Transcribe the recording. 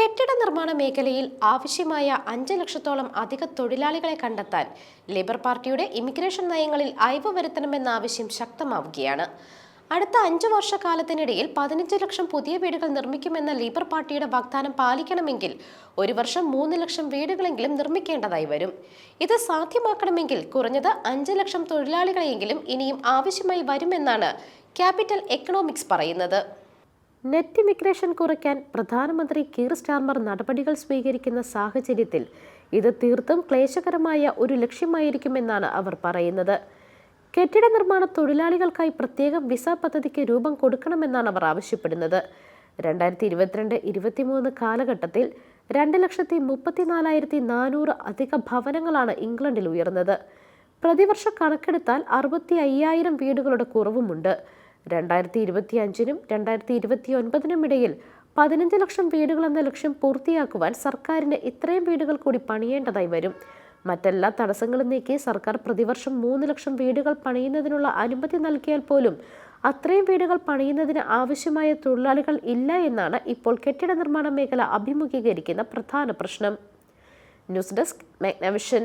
കെട്ടിട നിർമ്മാണ മേഖലയിൽ ആവശ്യമായ അഞ്ച് ലക്ഷത്തോളം അധിക തൊഴിലാളികളെ കണ്ടെത്താൻ ലേബർ പാർട്ടിയുടെ ഇമിഗ്രേഷൻ നയങ്ങളിൽ അയവ് വരുത്തണമെന്ന ആവശ്യം ശക്തമാവുകയാണ്. അടുത്ത അഞ്ചു വർഷക്കാലത്തിനിടയിൽ പതിനഞ്ച് ലക്ഷം പുതിയ വീടുകൾ നിർമ്മിക്കുമെന്ന ലേബർ പാർട്ടിയുടെ വാഗ്ദാനം പാലിക്കണമെങ്കിൽ ഒരു വർഷം മൂന്ന് ലക്ഷം വീടുകളെങ്കിലും നിർമ്മിക്കേണ്ടതായി വരും. ഇത് സാധ്യമാക്കണമെങ്കിൽ കുറഞ്ഞത് അഞ്ച് ലക്ഷം തൊഴിലാളികളെയെങ്കിലും ഇനിയും ആവശ്യമായി വരുമെന്നാണ് ക്യാപിറ്റൽ എക്കണോമിക്സ് പറയുന്നത്. നെറ്റ് ഇമിഗ്രേഷൻ കുറയ്ക്കാൻ പ്രധാനമന്ത്രി കീർ സ്റ്റാർമർ നടപടികൾ സ്വീകരിക്കുന്ന സാഹചര്യത്തിൽ ഇത് തീർത്തും ക്ലേശകരമായ ഒരു ലക്ഷ്യമായിരിക്കുമെന്നാണ് അവർ പറയുന്നത്. കെട്ടിട നിർമ്മാണ തൊഴിലാളികൾക്കായി പ്രത്യേക വിസ പദ്ധതിക്ക് രൂപം കൊടുക്കണമെന്നാണ് അവർ ആവശ്യപ്പെടുന്നത്. രണ്ടായിരത്തി ഇരുപത്തിരണ്ട് ഇരുപത്തിമൂന്ന് കാലഘട്ടത്തിൽ രണ്ട് ലക്ഷത്തി മുപ്പത്തിനാലായിരത്തി നാനൂറ് അധിക ഭവനങ്ങളാണ് ഇംഗ്ലണ്ടിൽ ഉയർന്നത്. പ്രതിവർഷ കണക്കെടുത്താൽ അറുപത്തി അയ്യായിരം വീടുകളുടെ കുറവുമുണ്ട്. രണ്ടായിരത്തി ഇരുപത്തി അഞ്ചിനും രണ്ടായിരത്തി ഇരുപത്തി ഒൻപതിനും ഇടയിൽ പതിനഞ്ച് ലക്ഷം വീടുകൾ എന്ന ലക്ഷ്യം പൂർത്തിയാക്കുവാൻ സർക്കാരിന് ഇത്രയും വീടുകൾ കൂടി പണിയേണ്ടതായി വരും. മറ്റെല്ലാ തടസ്സങ്ങളും നീക്കി സർക്കാർ പ്രതിവർഷം മൂന്ന് ലക്ഷം വീടുകൾ പണിയുന്നതിനുള്ള അനുമതി നൽകിയാൽ പോലും അത്രയും വീടുകൾ പണിയുന്നതിന് ആവശ്യമായ തൊഴിലാളികൾ ഇല്ല എന്നാണ് ഇപ്പോൾ കെട്ടിട നിർമ്മാണ മേഖല അഭിമുഖീകരിക്കുന്ന പ്രധാന പ്രശ്നം. News desk Magnavision.